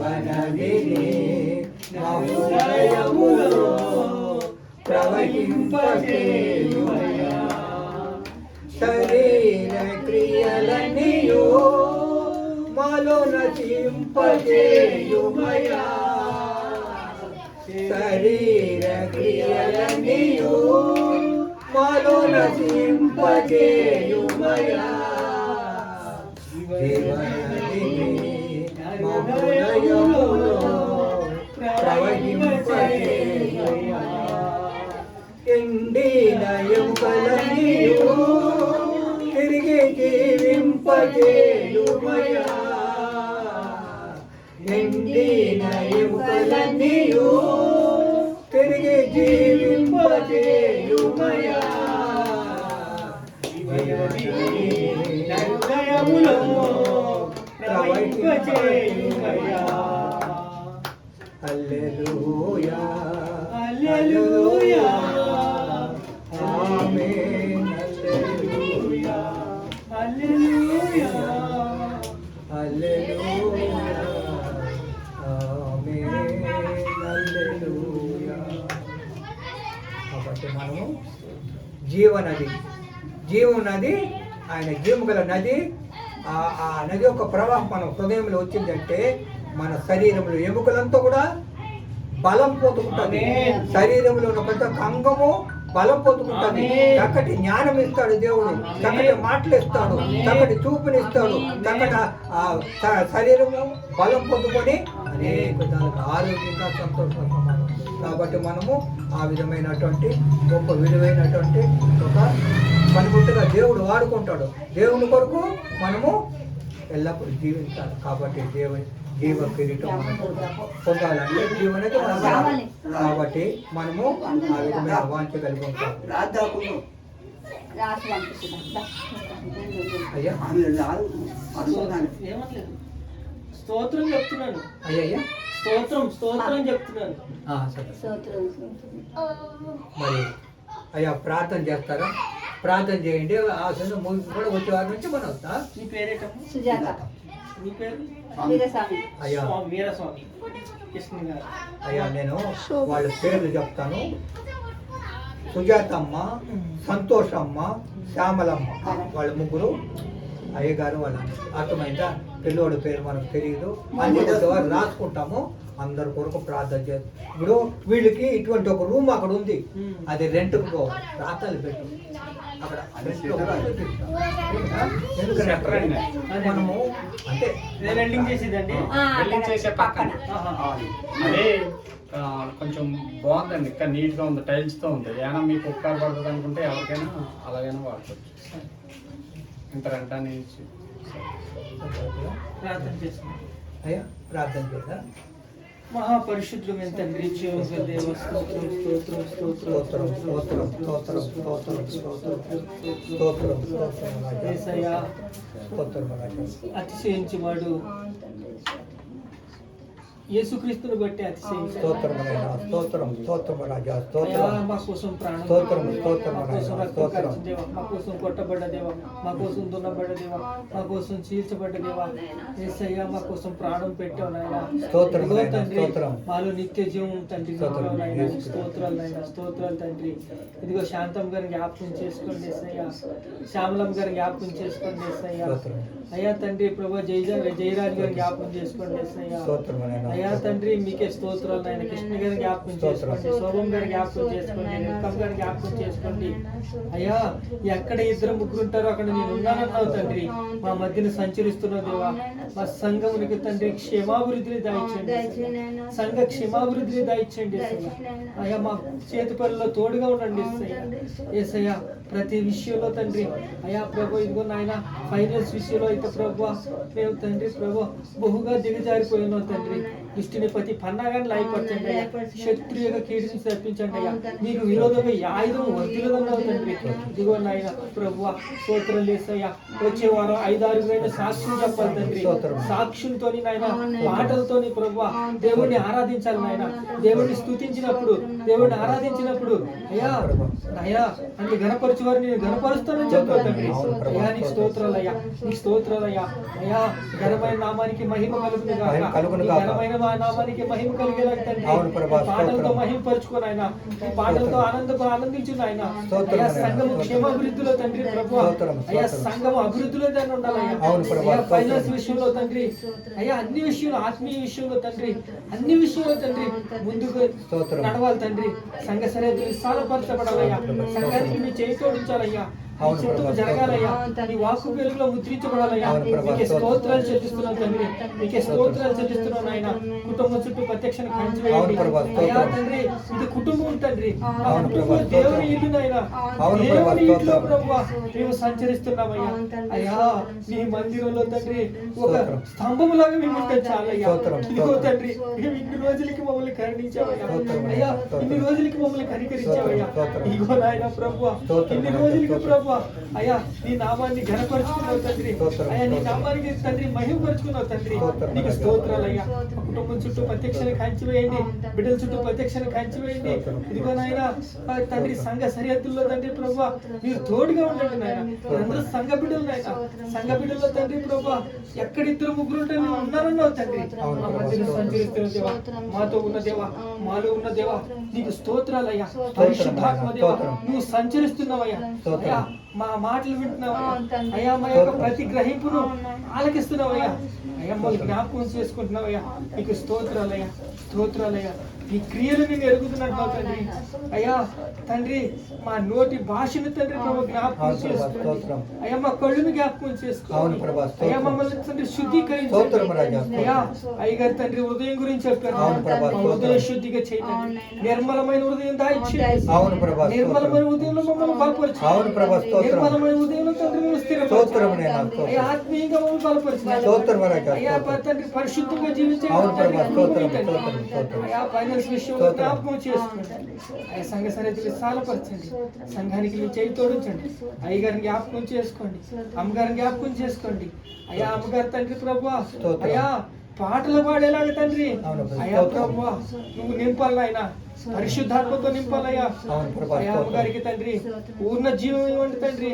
జీవనదిని నా హృదయములో ప్రవహింపచేయుమయా. శరీర క్రియలనియో మాలో నచింపచేయుమయా శరీర క్రియలనియో మాలో నచింపచేయుమయా జీవనదిని మా హృదయములో ప్రవహింపచేయుమయా ఎండిన ఎముకలనియు తిరిగి జీవింపజేయుమయా ఎండిన ఎముకలనియు తిరిగి జీవింపజేయుమయా హృదయములో ప్రవహింపచేయుమయా. హల్లెలూయా హల్లెలూయా. ఆమేన్ హల్లెలూయా హల్లెలూయా. హల్లెలూయా ఆమేన్ హల్లెలూయా కాబట్టి మనము జీవనది జీవం నది ఆయన జీవం గల నది ఆ ఆ నది యొక్క ప్రవాహం మన హృదయంలో వచ్చిందంటే మన శరీరంలో ఎముకలంతా కూడా బలం ఆమేన్. శరీరంలో ఉన్న ప్రతి అంగము బలం పొందుకుంటుంది ఆమేన్. చక్కటి జ్ఞానం ఇస్తాడు దేవుడు. చక్కటి మాటలు ఇస్తాడు. చక్కటి చూపునిస్తాడు. చక్కటి శరీరము బలం పొందుకొని అనేక విధాలుగా ఆరోగ్యంగా సంతోషంగా. కాబట్టి మనము ఆ విధమైనటువంటి గొప్ప విలువైనటువంటి ఒక పనిముట్టుగా దేవుడు వాడుకుంటాడు దేవుని కొరకు మనము ఎల్లప్పుడూ జీవించాలి కాబట్టి దేవ జీవ కిరీటం మనకు పొందాలంటే జీవనది మనం. కాబట్టి మనము ఆ విధమైన వాంఛ కలిగి ఉంటాం అయ్యా స్తోత్రం చెప్తున్నాను అయ్యా అయ్యా స్తోత్రం స్తోత్రం చెప్తున్నాను ఆ, సరే స్తోత్రం మరి అయ్యా ప్రార్థన చేస్తారా ప్రార్థన చేయండి ఆ ముగింపు కూడా వచ్చే వారి నుంచి మనం వస్తా నీ పేరేటమ్మా సుజాత పేరు? అయ్యా. స్వామి వీరస్వామి. కృష్ణ గారు. అయ్యా నేను వాళ్ళ పేర్లు చెప్తాను. సుజాతమ్మ సంతోషమ్మ శ్యామలమ్మ వాళ్ళ ముగ్గురు. అయ్యగారు వాళ్ళ అర్థమైందా? పిల్లోడి పేరు మనకు తెలియదు అన్ని రాసుకుంటాము. అందరు కొరకు ప్రార్థన చేస్తాం. ఇప్పుడు వీళ్ళకి ఇటువంటి ఒక రూమ్ అక్కడ ఉంది. అది రెంట్కు రాతలు పెట్టు. అక్కడ మనము అంటే వెల్డింగ్ చేసేదండి. వెల్డింగ్ చేసే పక్కన. అదే. కొంచెం బాగుందండి. ఇంకా నీట్గా ఉంది. టైల్స్తో ఉంది. ఏమైనా మీకు ఉపకార పడుతుంది అనుకుంటే ఎవరికైనా అలాగైనా వాడుకోవచ్చు. ఇంత రెంటాన్ని ఇచ్చి. ప్రార్థన చేస్తున్నాను అయ్యా ప్రార్థన చేద్దా. మహాపరిశుద్ధమైన తండ్రి జీవన దేవ స్తోత్రం స్తోత్రం స్తోత్రం స్తోత్రం స్తోత్రం స్తోత్రం స్తోత్రం స్తోత్రం స్తోత్రం స్తోత్రం రాజా. యేసయ్యా, అతిశయించేవాడు యేసుక్రీస్తుని బట్టి స్తోత్రం. స్తోత్రం రాజా స్తోత్రం మా కోసం ప్రాణం స్తోత్రం, స్తోత్రం, స్తోత్రం. మా కోసం కొట్టబడ్డ దేవా మా కోసం దున్నబడ్డ దేవా మా కోసం చీల్చబడ్డ దేవా యేసయ్యా మా కోసం ప్రాణం పెట్టావు నాయనా స్తోత్రం, స్తోత్రం. మాలో నిత్య జీవం తండ్రి. స్తోత్రాలు నాయనా స్తోత్రాలు తండ్రి ఇదిగో శాంతం గారి జ్ఞాపకం చేసుకోండి యేసయ్యా శ్యామలం గారి జ్ఞాపకం చేసుకోండి యేసయ్యా స్తోత్రం. అయ్యా తండ్రి ప్రభా జయ జయరాజ్ గారి జ్ఞాపకం చేసుకోండి యేసయ్యా స్తోత్రం నాయనా. అయ్యా తండ్రి మీకే స్తోత్రాలు నాయన. కృష్ణ గారి జ్ఞాపకం. చేసుకోండి శోభం గారి జ్ఞాపకం చేసుకోండి నిక్కం గారి జ్ఞాపకం చేసుకోండి. అయ్యా ఎక్కడ ఇద్దరు ముగ్గురు ఉంటారో అక్కడ నేను ఉన్నానన్నావు తండ్రి. మా మధ్యన సంచరిస్తున్నావు దేవా. మా సంఘమునికి తండ్రి క్షేమాభివృద్ధిని దాయిచ్చండి సంఘ క్షేమాభివృద్ధిని యేసయ్యా. అయ్యా మా చేతి పనుల్లో తోడుగా ఉండండి యేసయ్యా. యేసయ్యా ప్రతి విషయంలో తండ్రి. అయ్యా ప్రభు ఇదిగో నాయన ఫైనాన్స్ విషయంలో అయితే ప్రభు మేము తండ్రి ప్రభు బహుగా దిగజారిపోయినాం తండ్రి. దుష్టిని ప్రతి పన్నాగాన్ని లాయపరచండి అయ్యా. శత్రు యొక్క కీడుని తప్పించండి అయ్యా. మీకు విరోధంగా ఆయుధం తండ్రి ఇదిగో నాయన ప్రభు స్తోత్రం చేస్తాయా వచ్చే వారం ఐదారుగురైన సాక్షులు చెప్పాలి తండ్రి. సాక్షులతో నాయన పాటలతో ప్రభు దేవుణ్ణి ఆరాధించాలి నాయన. దేవుణ్ణి స్థుతించినప్పుడు దేవుణ్ణి ఆరాధించినప్పుడు అయ్యా అయ్యా అని గణపరచువారు నేను గణపరుస్తానని చెప్పావు తండ్రి. అయ్యా నీ స్తోత్రాలయ్యా నీ స్తోత్రాలయ్యా అయ్యా. ఘనమైన నామానికి మహిమ కలుగుతుంది ఘనమైన నామానికి మహిమ కలిగేలా తండ్రి. పాటలతో మహిమ పరుచుకోనాయన పాటలతో ఆనందం ఆనందించు ఆయన సంఘము. క్షేమాభివృద్ధిలో తండ్రి ప్రభు అయ్యా. సంఘము అభివృద్ధిలో. అయ్యా స్తోత్రం. ఫైనాన్స్ విషయంలో తండ్రి అయ్యా అన్ని విషయంలో ఆత్మీయ విషయంలో తండ్రి అన్ని విషయంలో తండ్రి ముందుకు. నడవాలి తండ్రి సంఘ సరిహద్దులు విశాలపరచబడాలయ్యా సంఘానికి మీ చేయి ప్రభు. జరగాలయ్యా నీ వాక్కు వెలుగులో ముద్రించబడాలయ్యా ప్రభు. నీకే స్తోత్రం. స్తోత్రాలు చెల్లిస్తున్నాం తండ్రి నీకే స్తోత్రాలు చెల్లిస్తున్నాం నాయన కుటుంబం చుట్టూ ప్రత్యక్షణ ప్రభు. అయ్యా. తండ్రి ఇది కుటుంబం తండ్రి ఆ అవును ప్రభు. కుటుంబం. దేవుని ఇల్లు నాయన అవును ప్రభు. దేవుని ఇంట్లో. ప్రభు మేము సంచరిస్తున్నామయ్యా అయ్యా నీ మందిరంలో తండ్రి ఒక స్తోత్రం. స్తంభములాగా మేము ఉంటే చాలయ్యా స్తోత్రం. ఇదిగో. తండ్రి మేము ఇన్ని రోజులకి మమ్మల్ని కరుణించావయ్యా స్తోత్రం. అయ్యా. ఇన్ని రోజులకి మమ్మల్ని కనికరించావయ్యా. ఇదిగో నాయన ప్రభు. ఇన్ని రోజులకి స్తోత్రం. ప్రభు అయ్యా నీ నామాన్ని ఘనపరుచుకున్నావు తండ్రి స్తోత్రం. అయ్యా నీ. నామానికి తండ్రి మహిమపరుచుకున్నావు తండ్రి. నీకు స్తోత్రాలయ్యా మా కుటుంబం చుట్టూ ప్రత్యక్షను కంచి వేయండి బిడ్డల చుట్టూ ప్రత్యక్షను కంచి వేయండి స్తోత్రం. ఇదిగో నాయన తండ్రి సంఘ సరిహద్దుల్లో తండ్రి ప్రభు మీరు తోడుగా ఉండండి నాయన అందరూ సంఘ బిడ్డలు నాయన సంఘ బిడ్డల్లో తండ్రి ప్రభు ఎక్కడ ఇద్దరు ముగ్గురు ఉంటే నేను ఉన్నానన్నావు తండ్రి. సంచరిస్తున్న దేవా మాతో ఉన్న దేవా మాలో ఉన్న దేవా నీకు స్తోత్రాలయ్యా స్తోత్రం పరిశుద్ధాత్మ. దేవా. నువ్వు సంచరిస్తున్నావయ్యా. అయ్యా మా మాటలు వింటున్నావయ్యా. అయ్యా మా యొక్క. ప్రతి గ్రహింపును ఆలకిస్తున్నావయ్యా. అయ్యా మమ్మల్ని జ్ఞాపకం చేసుకుంటున్నావయ్యా. నీకు స్తోత్రాలయ్యా స్తోత్రాలయ్యా. నీ క్రియలు నేను ఎరుగుతున్నాను మా తండ్రి అయ్యా తండ్రి మా నోటి భాషను తండ్రి ప్రభు జ్ఞాపకం చేసుకోండి. అయ్యా మా కళ్ళును జ్ఞాపకం చేసుకోండి. అయ్యా మమ్మల్ని తండ్రి శుద్ధీకరించండి. అయ్యా అయ్యగారు తండ్రి హృదయం గురించి చెప్పారు. హృదయం శుద్ధిగా చేయండి నిర్మలమైన హృదయం దాయిచ్చేయండి. నిర్మలమైన హృదయంలో మమ్మల్ని స్తోత్రం. నిర్మలమైన హృదయంలో తండ్రి మేము స్తోత్రం. అయ్యా ఆత్మీయంగా మమ్మల్ని రాజా, అయ్యా. తండ్రి పరిశుద్ధంగా జీవించండి అవును ప్రభా, విషయంలో. జ్ఞాపకం చేసుకోండి. అయ్యా సంఘ విశాలపరచండి సంఘానికి మీ చేయి తోడించండి. అయ్యగారిని జ్ఞాపకం చేసుకోండి. అమ్మగారిని జ్ఞాపకం చేసుకోండి. అయ్యా అమ్మగారు తండ్రి ప్రభు. అయ్యా పాటలు పాడేలాగా తండ్రి. అయ్యా ప్రభు నువ్వు నింపాలి ఆయన పరిశుద్ధాత్మతో నింపాలయ్యా. అయ్యా అమ్మగారికి తండ్రి. పూర్ణ జీవం ఇవ్వండి తండ్రి.